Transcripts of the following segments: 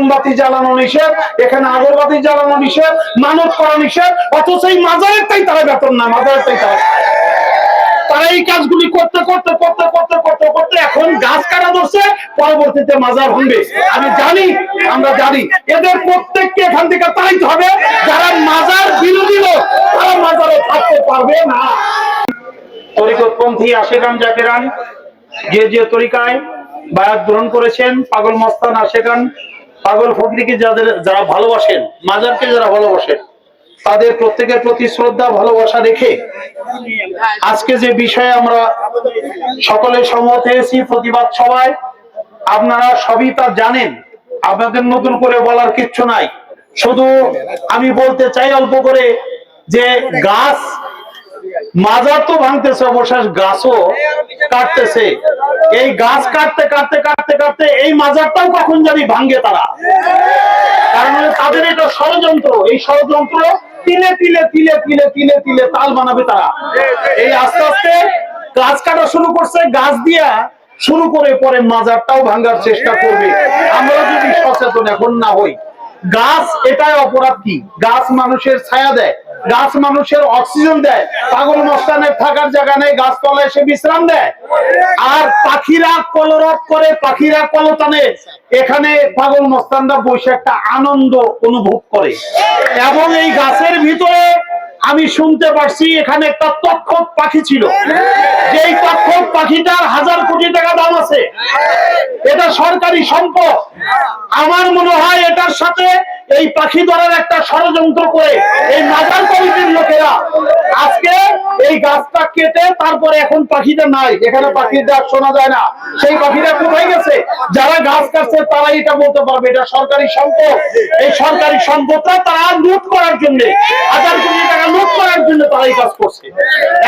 মোমবাতি জ্বালানো নিষেধ, এখানে আগরবাতি জ্বালানো নিষেধ, মানত করা নিষেধ, অথচ এই মাজারেরটাই তারা বেতন না, মাজারেরটাই তারা। তারা এই কাজগুলি করতে করতে করতে করতে করতে করতে এখন গাছ কাটা ধরছে, পরবর্তীতে মাজার ভাঙবে। আমি জানি, আমরা জানি, এদের প্রত্যেককে এখান থেকে তাড়াইতে হবে, যারা মাজার বিরোধী লোক, তারা মাজারে থাকতে পারবে না। তরিকতপন্থী আশেখান জাকেরান যে যে তরিকায় বায়াত গ্রহণ করেছেন, পাগল মস্তান আশেখান পাগল ফকরিকে যাদের, যারা ভালোবাসেন, মাজারকে যারা ভালোবাসেন, তাদের প্রত্যেকের প্রতি শ্রদ্ধা, ভালোবাসা রেখে আজকে যে বিষয়ে আমরা সকলে সম্মত হয়েছি, প্রতিবাদ সভায়, আপনারা সবই তা জানেন, আপনাদের নতুন করে বলার কিচ্ছু নাই। শুধু আমি বলতে চাই অল্প করে যে গাছ মাজার তো ভাঙতেছে, অবশেষ গাছও কাটতেছে। এই গাছ কাটতে কাটতে কাটতে কাটতে এই মাজারটাও কখন জানি ভাঙ্গে তারা। কারণ তাদের এটা ষড়যন্ত্র। এই ষড়যন্ত্র তিলে তিলে তিলে তিলে তিলে তিলে তাল বানাবে তারা। এই আস্তে আস্তে গাছ কাটা শুরু করছে, গাছ দিয়া শুরু করে পরে মাজারটাও ভাঙার চেষ্টা করবে। আমরা যদি সচেতন এখন না হই। গাছ এটাই অপরাধ কি? গাছ মানুষের ছায়া দেয়। গাছ মানুষের অক্সিজেন দেয়, পাগল মস্তানের থাকার জায়গা নেই গাছতলায় এসে বিশ্রাম দেয়। আর পাখিরা কলরব করে, পাখিরা কলতানে। এখানে পাগল মস্তানরা বসে একটা আনন্দ অনুভব করে। এবং এই গাছের ভিতরে আমি শুনতে পারছি, এখানে একটা তক্ষক পাখি ছিল। যেই তক্ষক পাখিটার হাজার কোটি টাকা দাম আছে। এটা সরকারি সম্পদ। আমার মনে হয় এটার সাথে এই পাখি ধরার একটা ষড়যন্ত্র করে এই মাজার কমিটির লোকেরা আজকে এই গাছটা কেটে তারপরে এখন পাখিটা নাই। এখানে পাখির ডাক শোনা যায় না। সেই পাখিটা কোথায় গেছে? যারা গাছ কাটছে তারা এটা বলতে পারবে। এটা সরকারি সম্পদ। এই সরকারি সম্পদটা তারা লুট করার জন্য, হাজার কোটি টাকা লুট করার জন্য তারা এই কাজ করছে।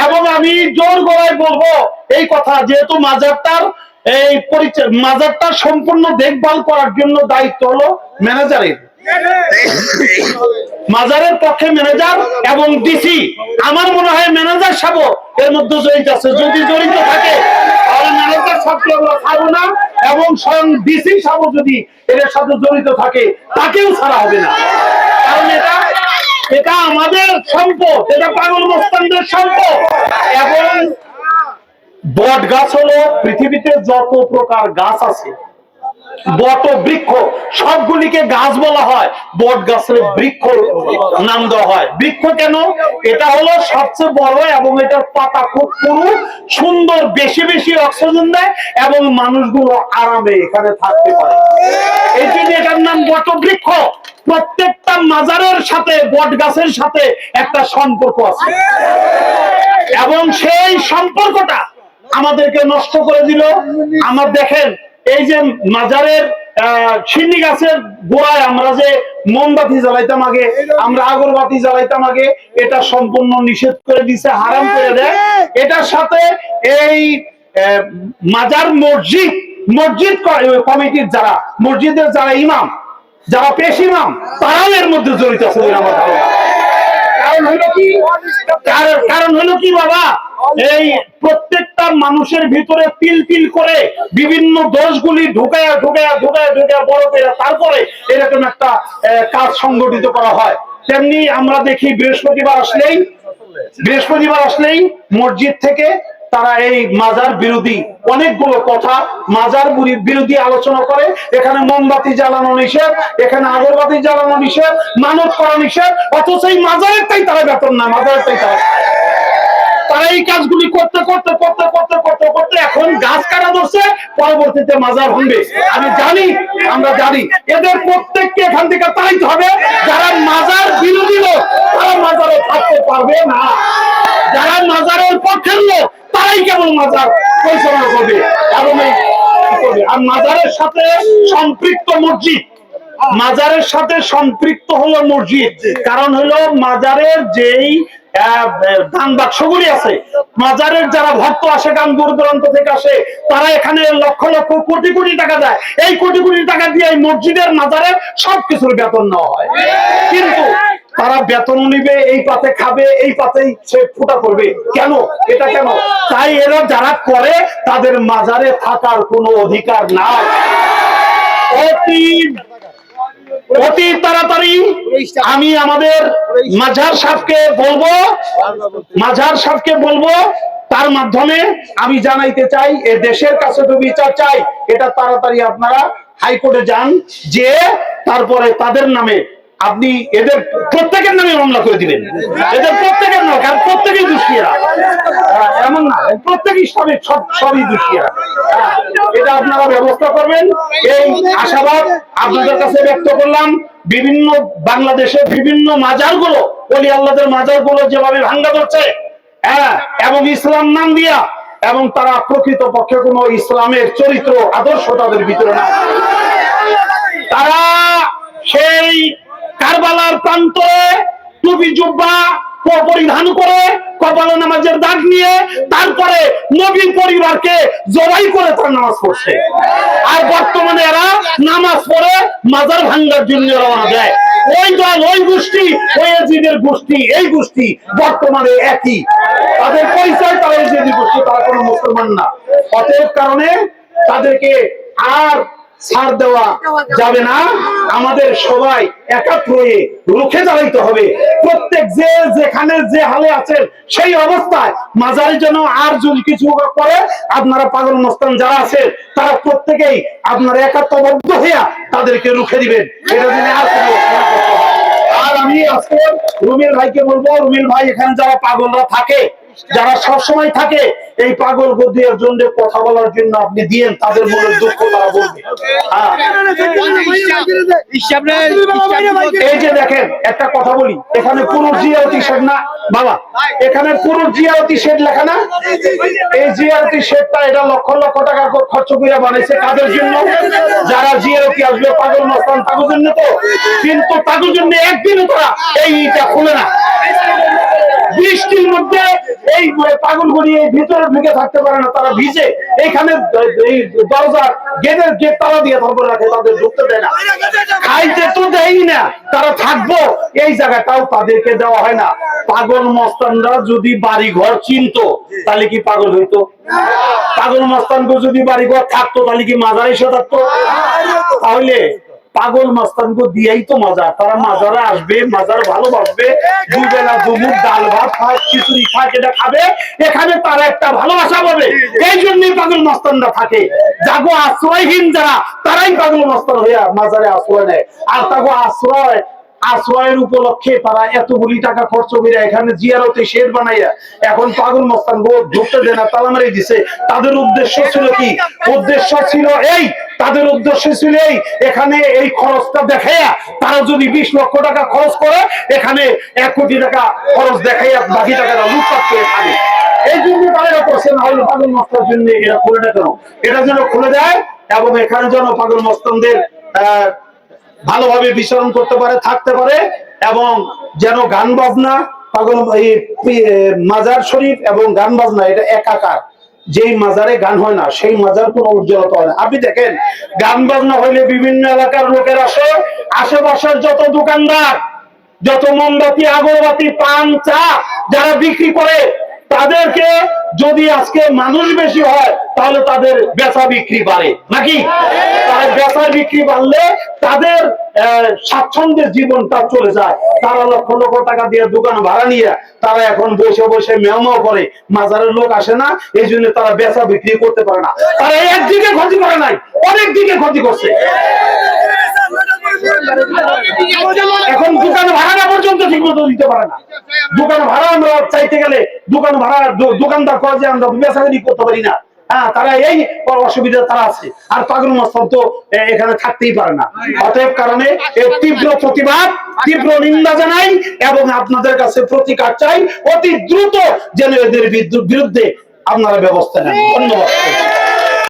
এবং আমি জোর গলায় বলব, এই কথা যেহেতু মাজারটার এই পরিচয় মাজারটা সম্পূর্ণ দেখভাল করার জন্য দায়িত্ব হলো ম্যানেজারের। মাজারের পক্ষে ম্যানেজার এবং ডিসি আমার মনে হয় ম্যানেজার সাহেব, এর মধ্যে জড়িত আছে। যদি জড়িত থাকে, তাহলে ম্যানেজার আমরা না এবং স্বয়ং ডিসি সাহেব যদি এর সাথে জড়িত থাকে, তাকেও ছাড়া হবে না। কারণ এটা এটা আমাদের সম্পদ, এটা পাগল মস্তানদের সম্পদ। এবং বট গাছ হলো পৃথিবীতে যত প্রকার গাছ আছে বট বৃক্ষ, সবগুলিকে গাছ বলা হয়। বট গাছের বৃক্ষ নাম দেওয়া হয়। বৃক্ষ কেন? এটা হলো সবচেয়ে বড় এবং এটার পাতা খুব পুরু, সুন্দর, বেশি বেশি অক্সিজেন দেয় এবং মানুষগুলো আরামে এখানে থাকতে পারে। এই জন্য এটার নাম বট বৃক্ষ, প্রত্যেকটা মাজারের সাথে, বট গাছের সাথে একটা সম্পর্ক আছে। এবং সেই সম্পর্কটা আমাদেরকে নষ্ট করে দিল। আমার দেখেন এই যে মাজারের সিন্নি গাছের গোড়ায় আমরা যে মোমবাতি জ্বালাইতাম আগে আমরা আগরবাতি জ্বালাইতাম আগে এটা সম্পূর্ণ নিষেধ করে দিছে হারাম করে দেয়। এটার সাথে এই মাজার মসজিদ মসজিদ কমিটির যারা মসজিদের যারা ইমাম যারা পেশ ইমাম তারাও এর মধ্যে জড়িত আছে ধারণা। কারণ হলো কি? কারণ হলো কি বাবা? এই প্রত্যেকটা মানুষের ভিতরে পিল পিল করে বিভিন্ন দোষগুলি ঢুকায়া ঢুকায়া ঢুকায়া ঢুকায়া বড় করে তারপরে এরকম একটা কাজ সংগঠিত করা হয়। তেমনি আমরা দেখি বৃহস্পতিবার আসলেই বৃহস্পতিবার আসলেই মসজিদ থেকে তারা এই মাজার বিরোধী অনেকগুলো কথা, মাজার বিরোধী আলোচনা করে। এখানে মোমবাতি জ্বালানো নিষেধ, এখানে আগরবাতি জ্বালানো নিষেধ, মানত করা নিষেধ, অথচ এই মাজারেরটাই তারা বেতন না মাজারেরটাই তারা তারা এই কাজগুলি করতে করতে করতে করতে করতে করতে এখন গাছ কাটা ধরছে, পরবর্তীতে মাজার ভাঙবে। আমি জানি, আমরা জানি, এদের প্রত্যেককে এখান থেকে তাড়াইতে হবে, যারা মাজার বিরোধী লোক, তারা মাজারে থাকতে পারবে না। যারা মাজারের পক্ষের লোক, তারাই কেবল মাজার পরিচালনা করবে এবং আর মাজারের সাথে সম্পৃক্ত মসজিদ, মাজারের সাথে সম্পৃক্ত হলো মসজিদ। কারণ হলো মাজারের যেই দান বাক্সগুলি আছে। মাজারের যারা ভক্ত আসে, গান দূর দূরান্ত থেকে আসে, তারা এখানে লক্ষ লক্ষ কোটি কোটি টাকা দেয়। এই কোটি কোটি টাকা দিয়ে এই মসজিদের সবকিছুর বেতন নেওয়া হয়। কিন্তু তারা বেতন নিবে, এই পাতে খাবে, এই পাতেই সে ফুটা করবে। কেন? এটা কেন? তাই এরা যারা করে, তাদের মাজারে থাকার কোনো অধিকার নাই। অতি অতি তাড়াতাড়ি আমি আমাদের মাঝার সাহকে বলব মাঝার সাহকে বলব, তার মাধ্যমে আমি জানাইতে চাই, এ দেশের কাছে তো বিচার চাই, এটা তাড়াতাড়ি আপনারা হাইকোর্টে যান, যে তারপরে তাদের নামে আপনি এদের প্রত্যেকের নামে মামলা করে দিবেন। এদের প্রত্যেকের নামে কারণ প্রত্যেকেই দুষ্কিরা এমন না প্রত্যেকেই সবই সব সবই দুষ্কিরা হ্যাঁ, এটা আপনারা ব্যবস্থা করবেন। এই আশাবাদ আপনাদের কাছে ব্যক্ত করলাম। বিভিন্ন বাংলাদেশের বিভিন্ন মাজারগুলো অলি আল্লাদের মাজারগুলো যেভাবে ভাঙ্গা যাচ্ছে হ্যাঁ এবং ইসলাম নাম দিয়া এবং তারা প্রকৃত পক্ষে কোন ইসলামের চরিত্র আদর্শ তাদের ভিতরে না। তারা সেই কারবালার প্রান্তরে টুপি জুব্বা পরিধান করে কপালে নামাজের দাগ নিয়ে তারপরে নবীন পরিবারকে জবাই করে তার নামাজ পড়ছে। আর বর্তমানে এরা নামাজ পড়ে মাজার ভাঙ্গার জন্য রওনা দেয়। ওই দল, ওই গোষ্ঠী, ওই এজিদের গোষ্ঠী, এই গোষ্ঠী বর্তমানে একই। তাদের পরিচয়, তারা এজিদি গোষ্ঠী, তারা কোনো মুসলমান না। অতএব কারণে তাদেরকে আর ছাড় দেওয়া যাবে না। আমাদের সবাই একাত্র হয়ে রুখে দাঁড়াইতে হবে। প্রত্যেক যে যেখানে যে হালে আছেন, সেই অবস্থায় মাজারের জন্য আর যদি কিছু করে আপনারা পাগল মস্তান যারা আছেন, তারা প্রত্যেকেই আপনারা একাত্মবদ্ধ হইয়া তাদেরকে রুখে দিবেন। এটা জন্য আর। আর আমি আজকে রুমিল ভাইকে বলব, রুমিল ভাই, এখানে যারা পাগলরা থাকে যারা সব সময় থাকে, এই পাগল গদিয়ার জন্য কথা বলার জন্য আপনি দিয়েন, তাদের মনে দুঃখ তারা বলবে। হ্যাঁ। এই যে দেখেন, একটা কথা বলি, এখানে কোন জিয়ারতি শেড না, বাবা, এখানে কোন জিয়ারতি শেড লেখা না। এই জিয়ারতি শেডটা এটা লক্ষ লক্ষ টাকা খরচ করে বানাইছে কাদের জন্য? যারা জিয়ারতি আসবে, পাগল মস্তান তাদের জন্য তো। কিন্তু তাদের জন্য একদিনও তারা এইটা খুলে না। বৃষ্টির মধ্যে এই পাগল গড়িয়ে ভিতরে ঢুকে থাকতে পারে না, তারা ভিজে। এইখানে এই দরজার গেটের গেট তালা দিয়ে তারপর রাখে তাদের ঢুকতে দেয় না। খাইতে তো দেয় না, তারা থাকব, এই জায়গাটাও তাদেরকে দেওয়া হয় না। পাগল মস্তানরা যদি বাড়ি ঘর চিনতো, তাহলে কি পাগল হইতো? পাগল মস্তানকে যদি বাড়ি ঘর থাকতো, তাহলে কি মাজার এসে থাকতো তাহলে পাগল মাস্তানকে দিয়েই তো মজা। তারা মাজারে আসবে, মাজার ভালোবাসবে দুই বেলা দুমুখ, ডাল ভাত খায়, খিচুড়ি খাক এটা খাবে, এখানে তারা একটা ভালোবাসা পাবে। এই জন্যই পাগল মাস্তানরা থাকে। যাগো আশ্রয়হীন যারা, তারাই পাগল মাস্তান হইয়া মাজারে আশ্রয় নেয়। আর তাগো আশ্রয় আশ্রয়ের উপলক্ষে তারা এতগুলি টাকা খরচ করে এখানে জিয়ারতে শের বানাইয়া এখন পাগল মস্তান গো ঢুকতে দেয় না, তালা মারি দিছে। তাদের উদ্দেশ্য ছিল কি? উদ্দেশ্য ছিল এই, তাদের উদ্দেশ্য ছিল এই, এখানে এই খরচটা দেখাইয়া তারা যদি বিশ লক্ষ টাকা খরচ করে, এখানে এক কোটি টাকা খরচ দেখাইয়া বাকি টাকাটা লুটপাট করে খাবে। এই জন্য তারা এটা করছে না হলে পাগল মস্তার জন্য এটা খুলে না কেন? এটা যেন খুলে দেয় এবং এখানে যেন পাগল মস্তানদের, আহ ভালোভাবে বিচরণ করতে পারে, থাকতে পারে, এবং যেন গান বাজনা, পাগল মাজার শরীফ এবং গান বাজনা, এটা একাকার। যেই মাজারে গান হয় না, সেই মাজার কোনো উজ্জ্বলতা হয় না। আপনি দেখেন, গান বাজনা হইলে বিভিন্ন এলাকার লোকের আসে, আশেপাশের যত দোকানদার, যত মোমবাতি, আগরবাতি, পান, চা যারা বিক্রি করে তাদেরকে যদি আজকে মানুষ বেশি হয় তাহলে তাদের বেচা বিক্রি বাড়ে। নাকি? তার বেচা বিক্রি বাড়লে তাদের স্বাচ্ছন্দ্যের জীবনটা চলে যায়। তারা লক্ষ লক্ষ টাকা দিয়ে দোকান ভাড়া নিয়ে তারা এখন বসে বসে মেয়মাও করে মাজারের লোক আসে না এই জন্য তারা বেচা বিক্রি করতে পারে না। তারা একদিকে ক্ষতি করে নাই অনেক দিকে ক্ষতি করছে। এখন দোকান ভাড়া পর্যন্ত ঠিক মতো দিতে পারে না। দোকান ভাড়া আমরা চাইতে গেলে দোকান ভাড়া দোকানদার করে যে আমরা বেচাকেনি করতে পারি না। হ্যাঁ তারা এই অসুবিধা তারা আছে। আর পাগল মস্তব তো এখানে থাকতেই পারে না। অতএব কারণে তীব্র প্রতিবাদ, তীব্র নিন্দা জানাই এবং আপনাদের কাছে প্রতিকার চাই অতি দ্রুত যেন এদের বিরুদ্ধে আপনারা ব্যবস্থা নেন। ধন্যবাদ।